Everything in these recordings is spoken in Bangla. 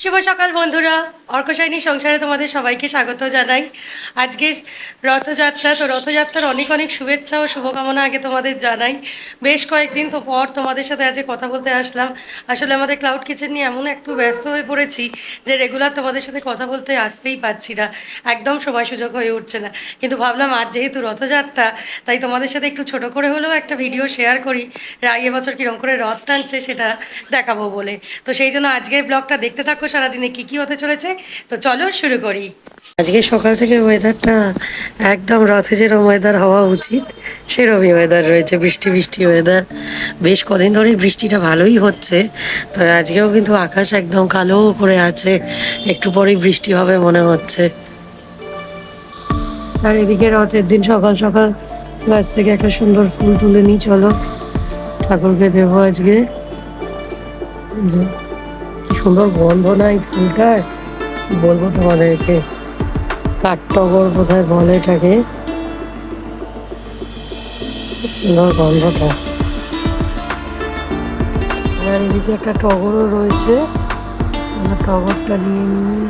শুভ সকাল বন্ধুরা। অর্কশাইনী সংসারে তোমাদের সবাইকে স্বাগত জানাই। আজকে রথযাত্রা, তো রথযাত্রার অনেক অনেক শুভেচ্ছা ও শুভকামনা আগে তোমাদের জানাই। বেশ কয়েকদিন তো পর তোমাদের সাথে আজকে কথা বলতে আসলাম। আসলে আমাদের ক্লাউড কিচেন নিয়ে এমন একটু ব্যস্ত হয়ে পড়েছি যে রেগুলার তোমাদের সাথে কথা বলতে আসতেই পারছি না। একদম সময় সুযোগ হয়ে উঠছে না। কিন্তু ভাবলাম, আজ যেহেতু রথযাত্রা, তাই তোমাদের সাথে একটু ছোট করে হলেও একটা ভিডিও শেয়ার করি। রাই এবছর কীরকম করে রথ টানছে সেটা দেখাবো বলে। তো সেই জন্য আজকের ব্লগটা দেখতে থাকো, সারাদিনে কী কী হতে চলেছে তো চলো শুরু করি। আজকে সকাল থেকে ওয়েদারটা একদম রথে যেরকম ওয়েদার হওয়া উচিত সেরকমই ওয়েদার রয়েছে, বৃষ্টি বৃষ্টি ওয়েদার বেশ কদিন ধরেই বৃষ্টিটা ভালোই হচ্ছে, তো আজকেও কিন্তু আকাশ একদম কালো করে আছে, একটু পরেই বৃষ্টি হবে মনে হচ্ছে। আর এদিকে রথের দিন সকাল সকাল গাছ থেকে একটা সুন্দর ফুল তুলে নিই, চলো। ঠাকুরকে দেবো আজকে। কি সুন্দর গন্ধ নাই কি বলব তোমাদেরকে? কাঠটগর বোধহয় বলে এটাকে। সুন্দর গন্ধটা। আর এদিকে একটা টগরও রয়েছে। টগরটা নিয়ে নিই।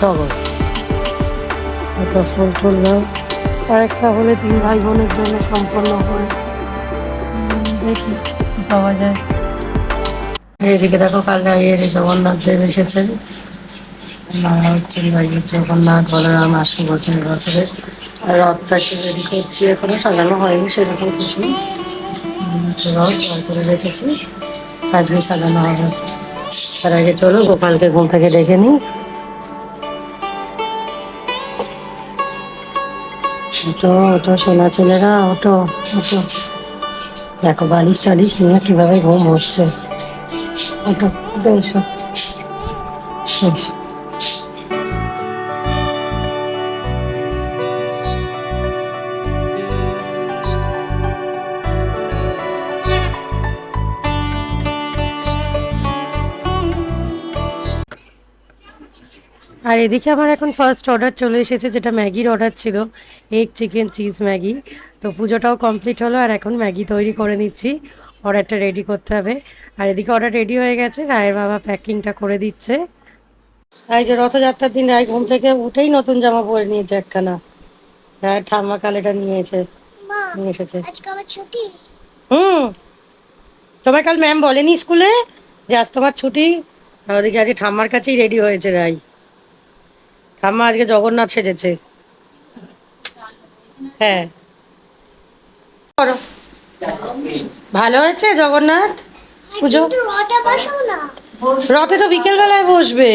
টগর। একটা ফুল তুললাম। আর একটা হলে তিন ভাই বোনের জন্য সম্পন্ন হয় দেখি, পাওয়া যায়। এদিকে দেখো কাল রাইয়ে যে জগন্নাথ দেব এসেছেন। মারা হচ্ছেন ভাইয়ের জগন্নাথ, বলরাম আশু বছর বছরে। আর রথটাকে রেডি করছি, এখনও সাজানো হয়নি সেরকম কিছু রথ করে রেখেছি। আজকে সাজানো হবে। তার আগে চলো গোপালকে ঘুম থেকে ডেকে নিই। ওটো ওটো সোনা ছেলেরা ওটো ওটো দেখো বালিশ টালিশ নিয়ে কীভাবে ঘুম হচ্ছে। আর এদিকে আমার এখন ফার্স্ট অর্ডার চলে এসেছে, যেটা ম্যাগির অর্ডার ছিল এগ চিকেন চিজ ম্যাগি। তো পুজোটাও কমপ্লিট হলো আর এখন ম্যাগি তৈরি করে নিচ্ছি। অর্ডারটা রেডি করতে হবে। আর এদিকে অর্ডার রেডি হয়ে গেছে রায়ের বাবা প্যাকিংটা করে দিচ্ছে। এই যে রথযাত্রার দিন রায় ঘুম থেকে উঠেই নতুন জামা পরে নিয়েছে একখানা। রায়ের ঠাম্মা কালেটা নিয়েছে নিয়ে এসেছে। আজকে আমার ছুটি। হুম তোমার কাল ম্যাম বলেনি স্কুলে যে আজ তোমার ছুটি? আর ওদিকে আজকে ঠাম্মার কাছেই রেডি হয়েছে রাই ঠাম্মা আজকে জগন্নাথ সেজেছে। হ্যাঁ করো। ভালো হয়েছে জগন্নাথ? পুজো? রথে তো বিকেল বেলায় বসবে।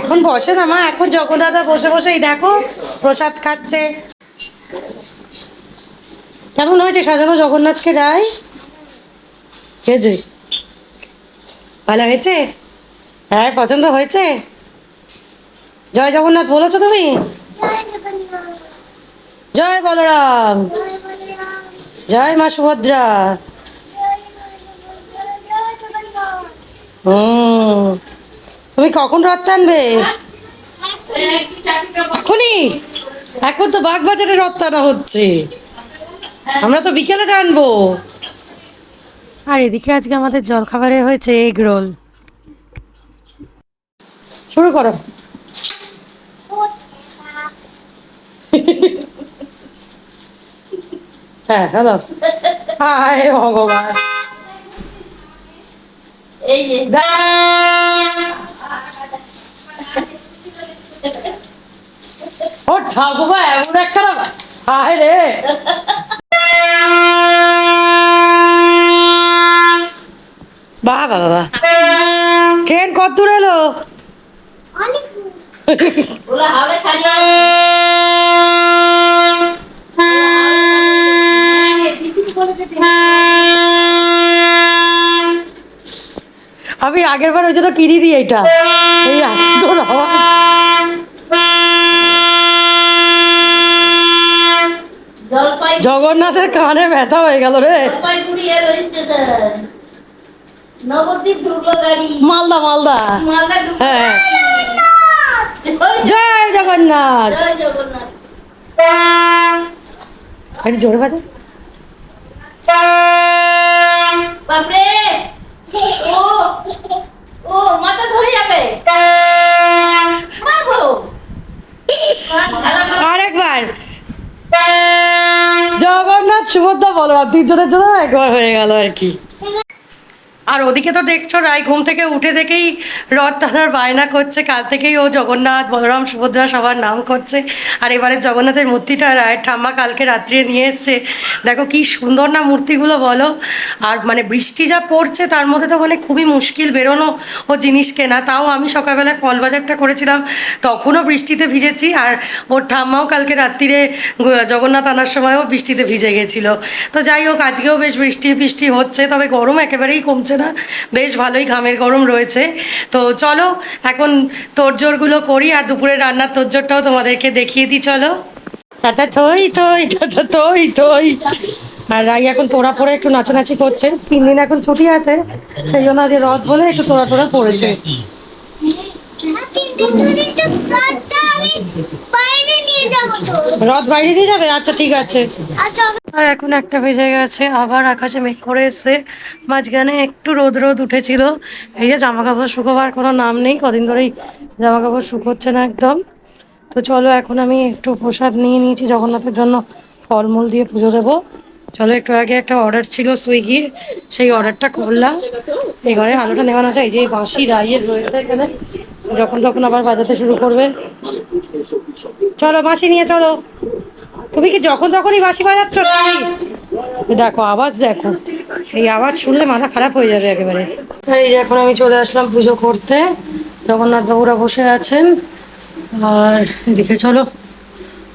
এখন বসো না। মা এখন জগন্নাথ বসে বসেই দেখো প্রসাদ খাচ্ছে। কেমন হয়েছে সাজানো জগন্নাথকে রায়? হয়েছে? ভালো হয়েছে? হ্যাঁ পছন্দ হয়েছে? জয় জগন্নাথ বলেছ তুমি? জয় বলরাম। জয় মা সুভদ্রা। হুম। তুমি কখন রথ টানবে? এখনই এখন তো বাগবাজারে রথ টানা হচ্ছে। আমরা তো বিকেলে টানবো। আর এদিকে আজকে আমাদের জলখাবারে হয়েছে এগ রোল। শুরু করো। হ্যালো হায় ভগবান এই যে ও ঠাকুমা এমন একটা হায় রে বাহ বাবা বাহ ট্রেন কত দূর এলো অনেক দূর। আমি আগের বার ওই জন্য কিনি দিই এটা। এই এত জোর আওয়াজ। জগন্নাথের কানে ব্যথা হয়ে গেল রে। নবদ্বীপ ঢুকলো গাড়ি। মালদা মালদা। মালদা হ্যাঁ। জয়- জয় জগন্নাথ। জয় জগন্নাথ। একটু জোরে বাজে। বাপরে! বলরাম তিনজনের জন্য একবার হয়ে গেল আর কি। আর ওদিকে তো দেখছ, রায় ঘুম থেকে উঠে থেকেই রথ টানার বায়না করছে। কাল থেকেই ও জগন্নাথ, বলরাম, সুভদ্রা সবার নাম করছে। আর এবারে জগন্নাথের মূর্তিটা রায়ের ঠাম্মা কালকে রাত্রে নিয়ে এসছে। দেখো কি সুন্দর না মূর্তিগুলো বলো। আর মানে বৃষ্টি যা পড়ছে, তার মধ্যে তো মানে খুবই মুশকিল বেরোনো ও জিনিস কেনা। তাও আমি সকালবেলায় ফল বাজারটা করেছিলাম, তখনও বৃষ্টিতে ভিজেছি। আর ওর ঠাম্মাও কালকে রাত্রিরে জগন্নাথ আনার সময়ও বৃষ্টিতে ভিজে গেছিল। তো যাই হোক, আজকেও বেশ বৃষ্টি বৃষ্টি হচ্ছে, তবে গরম একেবারেই কমছে না? বেশ ভালোই ঘামের গরম রয়েছে। তো চলো, এখন তোরজোরগুলো করি আর দুপুরে রান্নার তোরজোরটাও তোমাদেরকে দেখিয়ে দিই, চলো। দাদা, থই থই, দাদা, থই থই। আর রাই এখন তোরা পরে একটু নাচানাচি করছে। তিন দিন এখন ছুটি আছে, সেই জন্য আজ রথ বলে একটু তোরা তোরা পড়েছে রথ বাইরে নিয়ে যাবে? আচ্ছা ঠিক আছে। আচ্ছা আর এখন একটা বেজে গেছে আবার আকাশে মেঘ করে এসছে। মাঝখানে একটু রোদ রোদ উঠেছিল। এই যে জামা কাপড় শুকোবার কোনো নাম নেই কদিন ধরেই জামা কাপড় শুকোচ্ছে না একদম। তো চলো এখন আমি একটু প্রসাদ নিয়ে নিয়েছি জগন্নাথের জন্য ফলমূল দিয়ে পুজো দেবো। চলো, একটু আগে একটা অর্ডার ছিল সুইগির, সেই অর্ডারটা করলাম। এই ঘরে আলোটা নেওয়ানো আছে এই যে বাঁশি রাইয়ের রয়েছে এখানে, যখন তখন আবার বাজাতে শুরু করবে। চলো, বাঁশি নিয়ে চলো। তুমি কি যখন তখনই বাঁশি বাজাচ্ছ? দেখো, আওয়াজ দেখো। এই আওয়াজ শুনলে মাথা খারাপ হয়ে যাবে একেবারে। এই যে এখন আমি চলে আসলাম পুজো করতে। জগন্নাথ বাবুরা বসে আছেন। আর এদিকে চলো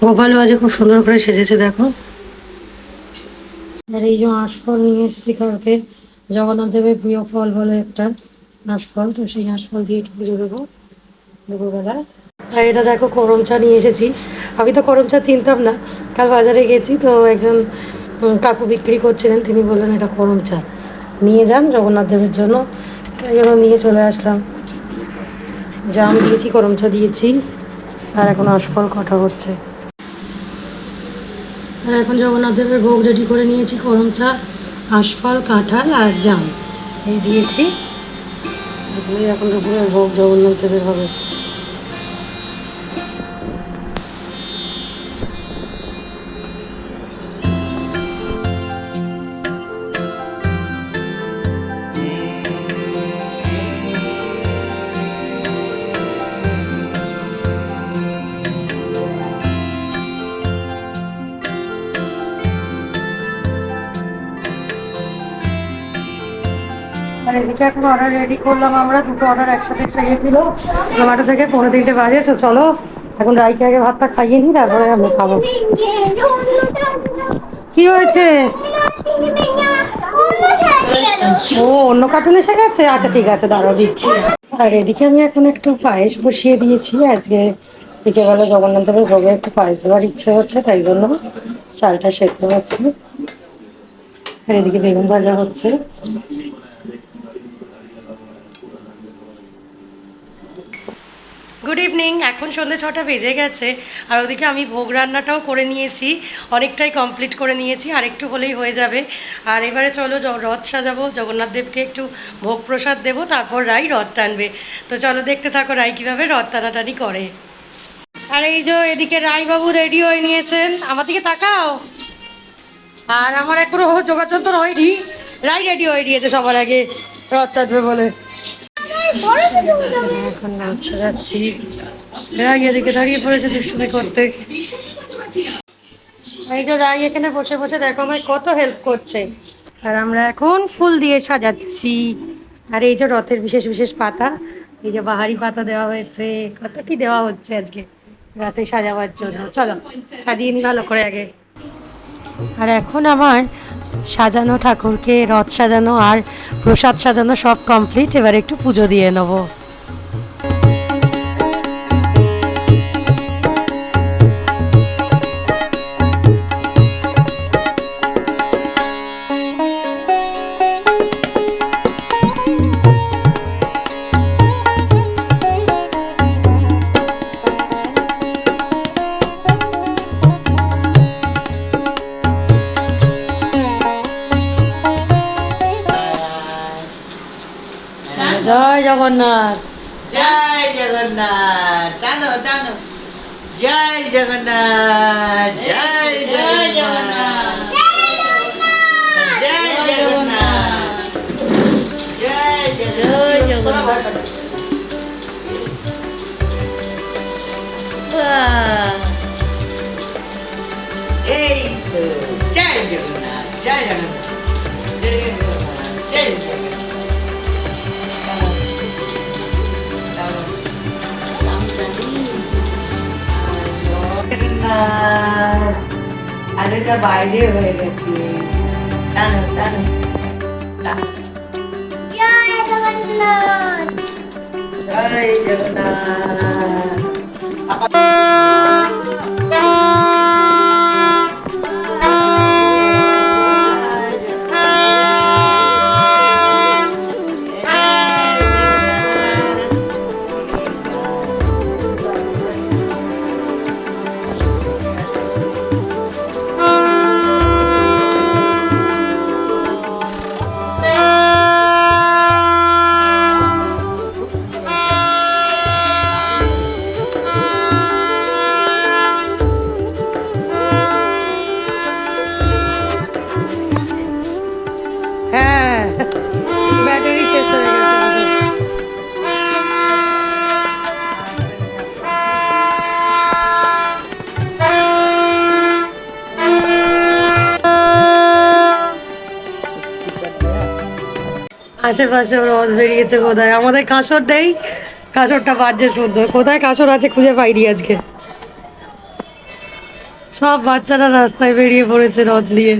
গোপাল বাজে খুব সুন্দর করে সেজেছে, দেখো। আর এই যে আঁশফল নিয়ে এসেছি কালকে, জগন্নাথ দেবের প্রিয় ফল বলে একটা আঁশফল, তো সেই আঁশফল দিয়ে একটু পুজো দেবো দুপুরবেলা। আর এটা দেখো, করম চা নিয়ে এসেছি। আমি তো করম চা চিনতাম না, কাল বাজারে গেছি তো একজন কাকু বিক্রি করছিলেন, তিনি বললেন এটা করম চা। নিয়ে যান জগন্নাথ দেবের জন্য। তাই জন্য নিয়ে চলে আসলাম। জাম দিয়েছি, করম চা দিয়েছি, আর এখন আশফল কটা হচ্ছে। আর এখন জগন্নাথ দেবের ভোগ রেডি করে নিয়েছি করম চা আশফল, কাঁঠাল আর জাম। এই দিয়েছি। এখন দুপুরের ভোগ জগন্নাথ দেবের হবে। আর এদিকে এখন অর্ডার রেডি করলাম আমরা, দুটো অর্ডার একসাথে গেছিল জোম্যাটো থেকে পনেরো তিনটে বাজে চলো, এখন রাইকে আগে ভাতটা খাইয়ে নিই, তারপরে আমি খাব। কি হয়েছে? ও, অন্য কার্টুন এসে গেছে? আচ্ছা ঠিক আছে, দাঁড়াও, দিচ্ছি। আর এদিকে আমি এখন একটু পায়েস বসিয়ে দিয়েছি। আজকে বিকেলবেলা জগন্নাথ দেবের ভোগে একটু পায়েস দেওয়ার ইচ্ছে হচ্ছে, তাই জন্য চালটা সেদ্ধ হচ্ছে। আর এদিকে বেগুন ভাজা হচ্ছে। গুড ইভিনিং এখন সন্ধ্যে ছটা বেজে গেছে আর ওদিকে আমি ভোগ রান্নাটাও করে নিয়েছি। অনেকটাই কমপ্লিট করে নিয়েছি আর একটু হলেই হয়ে যাবে। আর এবারে চলো রথ সাজাবো। জগন্নাথ দেবকে একটু ভোগ প্রসাদ দেবো, তারপর রাই রথ টানবে। তো চলো দেখতে থাকো রাই কীভাবে রথ টানাটানি করে। আর এই যে এদিকে রায়বাবু রেডি হয়ে নিয়েছেন। আমার দিকে তাকাও। আর আমার এখনও যোগাযোগ তো হয়নি। রাই রেডি হয়ে নিয়েছে সবার আগে রথ টানবে বলে। এখন নাচা যাচ্ছি। রাই এদিকে দাঁড়িয়ে পড়েছে দুষ্টুমি করতে। এই যে রাই এখানে বসে বসে দেখো আমায় কত হেল্প করছে। আর আমরা এখন ফুল দিয়ে সাজাচ্ছি। আর এই যে রথের বিশেষ বিশেষ পাতা, এই যে বাহারি পাতা দেওয়া হয়েছে। কত কি দেওয়া হচ্ছে আজকে রথে সাজাবার জন্য। চলো, সাজিয়ে নি ভালো করে আগে। আর এখন আমার সাজানো ঠাকুরকে রথ সাজানো আর প্রসাদ সাজানো সব কমপ্লিট এবার একটু পুজো দিয়ে নেব। জগন্নাথ। জয় জগন্নাথ। টানো টানো। জয় জগন্নাথ জয় জগন্নাথ। জয় জগন্নাথ। জয় জগন্নাথ। এই জয় জগন্নাথ জয় জগন্নাথ। আরেকটা বাইরে হয়ে গেছে। টানো টানো। জয় জগন্নাথ। জয় জগন্নাথ। আশেপাশে রথ বেরিয়েছে কোথায়? আমাদের কাঁসর নেই। কাঁসরটা বাজছে সুন্দর। কোথায় কাঁসর আছে খুঁজে পাইনি আজকে। সব বাচ্চারা রাস্তায় বেরিয়ে পড়েছে রথ নিয়ে।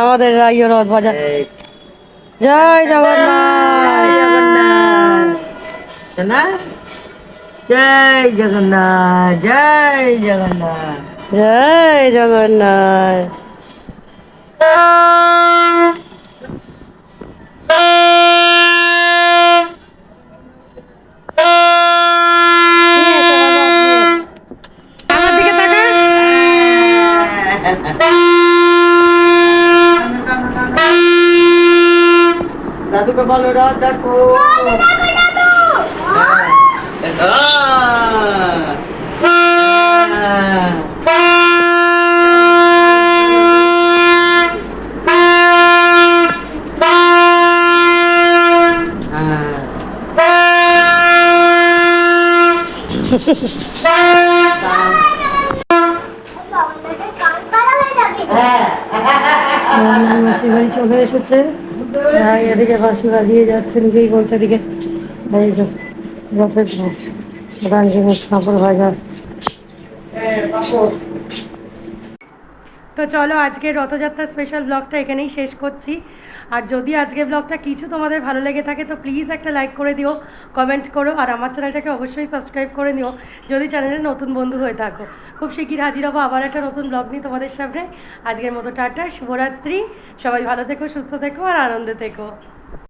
আমাদের রাইও রথ বাজা। জয় জগন্নাথ। জগন্নাথ। জয় জগন্নাথ জয় জগন্নাথ। জয় জগন্নাথ। পালা হয়ে যাবে বাড়ি চলে এসেছে ভাই এদিকে বাসি বাজিয়ে যাচ্ছে নিজেই বলছে এদিকে এই যে গান জিনিস কাপড় ভাজা। তো চলো আজকে রথযাত্রা স্পেশাল ব্লগটা এখানেই শেষ করছি। আর যদি আজকে ব্লগটা কিছু তোমাদের ভালো লেগে থাকে, তো প্লিজ একটা লাইক করে দিও কমেন্ট করো, আর আমার চ্যানেলটাকে অবশ্যই সাবস্ক্রাইব করে নিও, যদি চ্যানেলে নতুন বন্ধু হয়ে থাকো। খুব শিগগির হাজির হব আবার একটা নতুন ব্লগ নিয়ে তোমাদের সামনে। আজকের মতো টাটা, শুভরাত্রি, সবাই ভালো থেকো, সুস্থ থেকো, আর আনন্দে থেকো।